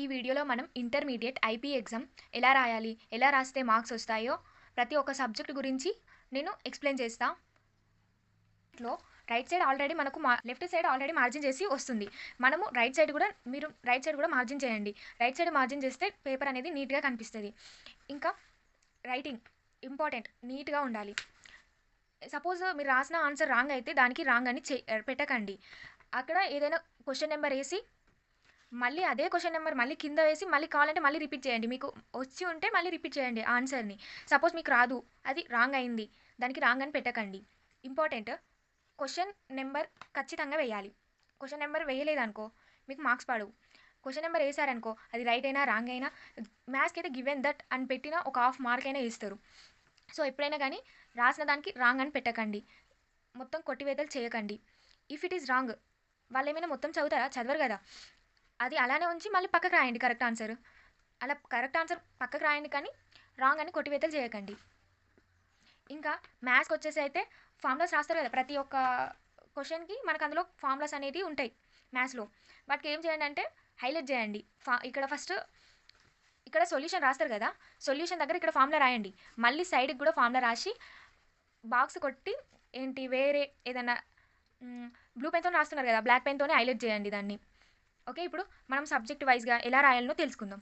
ఈ వీడియోలో మనం ఇంటర్మీడియట్ ఐపీ ఎగ్జామ్ ఎలా రాయాలి ఎలా రాస్తే మార్క్స్ వస్తాయో ప్రతి ఒక్క సబ్జెక్ట్ గురించి నేను ఎక్స్ప్లెయిన్ చేస్తా. లో రైట్ సైడ్ ఆల్రెడీ మనకు మా లెఫ్ట్ సైడ్ ఆల్రెడీ మార్జిన్ చేసి వస్తుంది. మనము రైట్ సైడ్ కూడా మీరు రైట్ సైడ్ కూడా మార్జిన్ చేయండి. రైట్ సైడ్ మార్జిన్ చేస్తే పేపర్ అనేది నీట్గా కనిపిస్తుంది. ఇంకా రైటింగ్ ఇంపార్టెంట్ నీట్గా ఉండాలి. సపోజ్ మీరు రాసిన ఆన్సర్ రాంగ్ అయితే దానికి రాంగ్ అని చే పెట్టకండి. అక్కడ ఏదైనా క్వశ్చన్ నెంబర్ వేసి మళ్ళీ అదే క్వశ్చన్ నెంబర్ మళ్ళీ కింద వేసి మళ్ళీ కావాలంటే మళ్ళీ రిపీట్ చేయండి. మీకు వచ్చి ఉంటే మళ్ళీ రిపీట్ చేయండి ఆన్సర్ని సపోజ్ మీకు రాదు. అది రాంగ్ అయింది. దానికి రాంగ్ అని పెట్టకండి. ఇంపార్టెంట్ క్వశ్చన్ నెంబర్ ఖచ్చితంగా వేయాలి. క్వశ్చన్ నెంబర్ వేయలేదనుకో మీకు మార్క్స్ పడవు. క్వశ్చన్ నెంబర్ వేసారనుకో అది రైట్ అయినా రాంగ్ అయినా మ్యాథ్స్కి అయితే గివెన్ దట్ అని పెట్టినా ఒక హాఫ్ మార్క్ అయినా ఇస్తారు సో ఎప్పుడైనా కానీ రాసిన దానికి రాంగ్ అని పెట్టకండి. మొత్తం కొట్టివేతలు చేయకండి. ఇఫ్ ఇట్ ఈస్ రాంగ్ వాళ్ళు ఏమైనా మొత్తం చదువుతారా? చదవరు కదా. అది అలానే ఉంచి మళ్ళీ పక్కకు రాయండి కరెక్ట్ ఆన్సర్ అలా కరెక్ట్ ఆన్సర్ పక్కకు రాయండి కానీ రాంగ్ అని కొట్టివేతలు చేయకండి. ఇంకా మ్యాథ్స్కి వచ్చేసి అయితే ఫార్ములాస్ రాస్తారు కదా ప్రతి ఒక్క క్వశ్చన్కి మనకు అందులో ఫార్ములాస్ అనేది ఉంటాయి మ్యాథ్స్లో వాటికి ఏం చేయండి అంటే హైలైట్ చేయండి. ఫా ఇక్కడ ఫస్ట్ ఇక్కడ సొల్యూషన్ రాస్తారు కదా సొల్యూషన్ దగ్గర ఇక్కడ ఫార్ములా రాయండి. మళ్ళీ సైడ్కి కూడా ఫార్ములా రాసి బాక్స్ కొట్టి ఏంటి వేరే ఏదైనా బ్లూ పెన్తో రాస్తున్నారు కదా బ్లాక్ పెన్తోనే హైలైట్ చేయండి దాన్ని. ఓకే ఇప్పుడు మనం సబ్జెక్ట్ వైజ్గా ఎలా రాయాలనో తెలుసుకుందాం.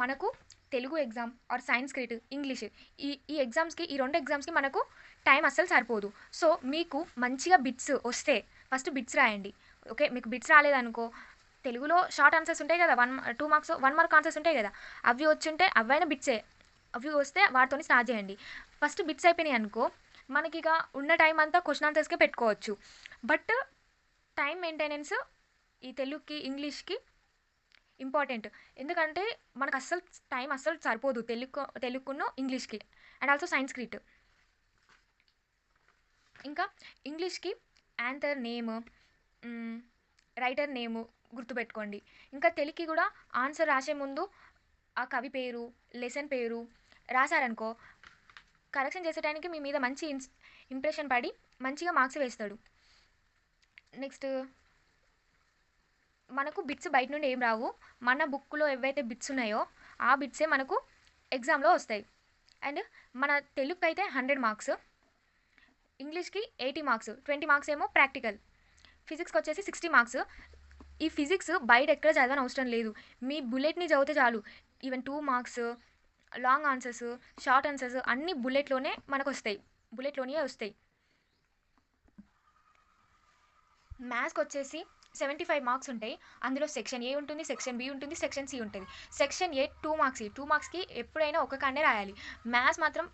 మనకు Telugu exam or Sanskrit English ఈ ఈ ఎగ్జామ్స్కి ఈ రెండు ఎగ్జామ్స్కి మనకు టైం అస్సలు సరిపోదు. సో మీకు మంచిగా బిట్స్ వస్తే ఫస్ట్ బిట్స్ రాయండి. ఓకే మీకు బిట్స్ రాలేదనుకో తెలుగులో షార్ట్ ఆన్సర్స్ ఉంటాయి కదా one two marks one mark answers ఉంటాయి కదా అవి వచ్చుంటే అవైనా బిట్సే అవి వస్తే వాటితో స్టార్ట్ చేయండి. ఫస్ట్ బిట్స్ అయిపోయినాయి అనుకో మనకి ఇక ఉన్న టైం అంతా క్వశ్చన్ ఆన్సర్స్కే పెట్టుకోవచ్చు. బట్ టైం మెయింటెనెన్స్ ఈ తెలుగుకి ఇంగ్లీష్కి ఇంపార్టెంట్. ఎందుకంటే మనకు అస్సలు టైం అస్సలు సరిపోదు తెలుగు తెలుగును ఇంగ్లీష్కి అండ్ ఆల్సో సైన్స్ ఇంకా ఇంగ్లీష్కి యాంథర్ నేమ్ రైటర్ నేము గుర్తుపెట్టుకోండి. ఇంకా తెలుగుకి కూడా ఆన్సర్ రాసే ముందు ఆ కవి పేరు లెసన్ పేరు రాశారనుకో కరెక్షన్ చేసేటానికి మీ మీద మంచి ఇన్స్ ఇంప్రెషన్ పడి మంచిగా మార్క్స్ వేస్తాడు. నెక్స్ట్ మనకు బిట్స్ బయట నుండి ఏం రావు. మన బుక్లో ఏవైతే బిట్స్ ఉన్నాయో ఆ బిట్సే మనకు ఎగ్జామ్లో వస్తాయి. అండ్ మన తెలుగుకి అయితే హండ్రెడ్ మార్క్స్ ఇంగ్లీష్కి ఎయిటీ మార్క్స్ ట్వంటీ మార్క్స్ ఏమో ప్రాక్టికల్ ఫిజిక్స్కి వచ్చేసి సిక్స్టీ మార్క్స్ ఈ ఫిజిక్స్ బయట ఎక్కడ చదవని అవసరం లేదు. మీ బుల్లెట్ని చదివితే చాలు. Even two marks long answers short answers అన్నీ బుల్లెట్లోనే మనకు వస్తాయి. బుల్లెట్లోనే వస్తాయి. మ్యాథ్స్కి వచ్చేసి సెవెంటీ ఫైవ్ మార్క్స్ ఉంటాయి. అందులో సెక్షన్ ఏ ఉంటుంది సెక్షన్ బి ఉంటుంది సెక్షన్ సి ఉంటుంది. Section A two marks two మార్క్స్కి ఎప్పుడైనా ఒక కాండే రాయాలి. మ్యాథ్స్ మాత్రం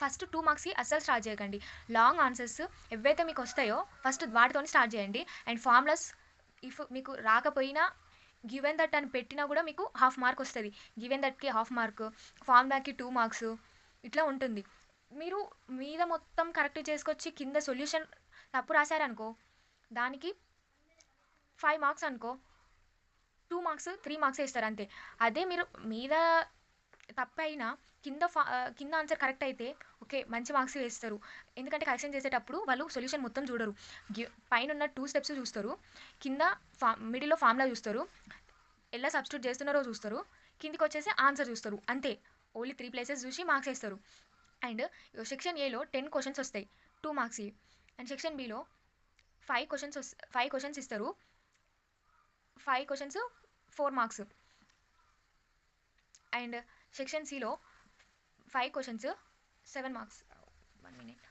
ఫస్ట్ టూ మార్క్స్కి అస్సలు స్టార్ట్ చేయకండి. లాంగ్ ఆన్సర్స్ ఎవైతే మీకు వస్తాయో ఫస్ట్ వాటితో స్టార్ట్ చేయండి. అండ్ ఫార్ములాస్ ఇఫ్ మీకు రాకపోయినా గివెన్ దట్ అని పెట్టినా కూడా మీకు హాఫ్ మార్క్ వస్తుంది. గివెన్ దట్కి హాఫ్ మార్క్ ఫార్ములాకి టూ మార్క్స్ ఇట్లా ఉంటుంది. మీరు మీద మొత్తం కరెక్ట్ చేసుకొచ్చి కింద సొల్యూషన్ తప్పు రాశారనుకో దానికి ఫైవ్ మార్క్స్ అనుకో. టూ మార్క్స్ త్రీ మార్క్స్ ఇస్తారు అంతే. అదే మీరు మీద తప్పైనా కింద ఫా కింద ఆన్సర్ కరెక్ట్ అయితే ఓకే మంచి మార్క్స్ వేస్తారు. ఎందుకంటే కరెక్షన్ చేసేటప్పుడు వాళ్ళు సొల్యూషన్ మొత్తం చూడరు. పైన ఉన్న టూ స్టెప్స్ చూస్తారు. కింద ఫా మిడిల్లో ఫార్ములా చూస్తారు. ఎలా సబ్స్టిట్యూట్ చేస్తున్నారో చూస్తారు. కిందికి వచ్చేసి ఆన్సర్ చూస్తారు. అంతే. ఓన్లీ త్రీ ప్లేసెస్ చూసి మార్క్స్ వేస్తారు. అండ్ సెక్షన్ ఏలో టెన్ క్వశ్చన్స్ వస్తాయి. టూ మార్క్స్ అండ్ సెక్షన్ బిలో ఫైవ్ క్వశ్చన్స్ ఫైవ్ క్వశ్చన్స్ ఇస్తారు. Five questions four marks and section సిలో five questions seven marks one minute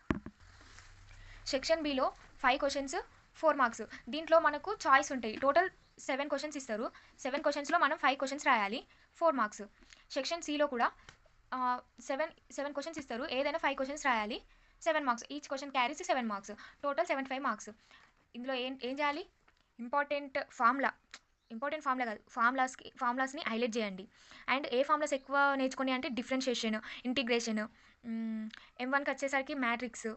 section below five questions four marks దీంట్లో మనకు choice ఉంటాయి. Total seven questions ఇస్తారు. Seven క్వశ్చన్స్లో మనం five questions రాయాలి. ఫోర్ మార్క్స్ సెక్షన్ సిలో కూడా సెవెన్ సెవెన్ క్వశ్చన్స్ ఇస్తారు. ఏదైనా ఫైవ్ క్వశ్చన్స్ రాయాలి. Seven marks each question carries seven marks total seven five marks ఇందులో ఏం ఏం చేయాలి? ఇంపార్టెంట్ ఫార్ములా ఇంపార్టెంట్ ఫార్ములా కాదు ఫార్ములాస్కి ఫార్ములాస్ని హైలైట్ చేయండి. అండ్ ఏ ఫార్ములాస్ ఎక్కువ నేర్చుకుని అంటే డిఫరెన్షియేషన్ ఇంటిగ్రేషన్. ఎం వన్కి వచ్చేసరికి మ్యాట్రిక్స్.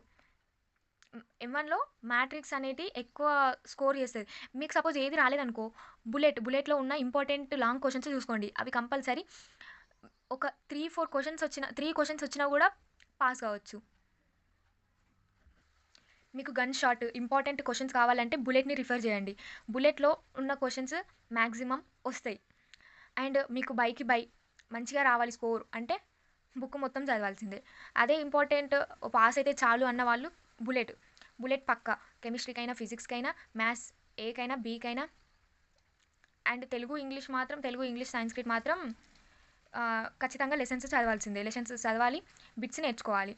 ఎం వన్లో మ్యాట్రిక్స్ అనేది ఎక్కువ స్కోర్ చేస్తుంది. మీకు సపోజ్ ఏది రాలేదనుకో బుల్లెట్ బుల్లెట్లో ఉన్న ఇంపార్టెంట్ లాంగ్ క్వశ్చన్స్ చూసుకోండి. అవి కంపల్సరీ ఒక త్రీ ఫోర్ క్వశ్చన్స్ వచ్చిన త్రీ క్వశ్చన్స్ వచ్చినా కూడా పాస్ కావచ్చు. మీకు గన్ షాట్ ఇంపార్టెంట్ క్వశ్చన్స్ కావాలంటే బుల్లెట్ని రిఫర్ చేయండి. బుల్లెట్లో ఉన్న క్వశ్చన్స్ మ్యాక్సిమం వస్తాయి. అండ్ మీకు బైకి బై మంచిగా రావాలి స్కోర్ అంటే బుక్ మొత్తం చదవాల్సిందే. అదే ఇంపార్టెంట్ పాస్ అయితే చాలు అన్న వాళ్ళు బుల్లెట్ బుల్లెట్ పక్క. కెమిస్ట్రీకైనా ఫిజిక్స్కైనా మ్యాథ్స్ ఏకైనా బీకైనా అండ్ తెలుగు ఇంగ్లీష్ మాత్రం తెలుగు ఇంగ్లీష్ సంస్కృత్ మాత్రం ఖచ్చితంగా లెసన్స్ చదవాల్సిందే. లెసన్స్ చదవాలి బిట్స్ నేర్చుకోవాలి.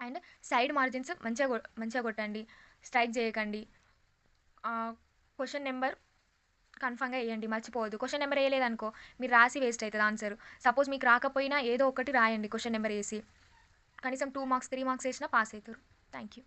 అండ్ సైడ్ మార్జిన్స్ మంచిగా కొ- మంచిగా కొట్టండి. స్ట్రైక్ చేయకండి. క్వశ్చన్ నెంబర్ కన్ఫామ్గా వేయండి మర్చిపోవద్దు. క్వశ్చన్ నెంబర్ వేయలేదనుకో మీరు రాసి వేస్ట్ అవుతుంది ఆన్సర్. సపోజ్ మీకు రాకపోయినా ఏదో ఒకటి రాయండి క్వశ్చన్ నెంబర్ వేసి. కనీసం టూ మార్క్స్ త్రీ మార్క్స్ వేసినా పాస్ అవుతారు. Thank you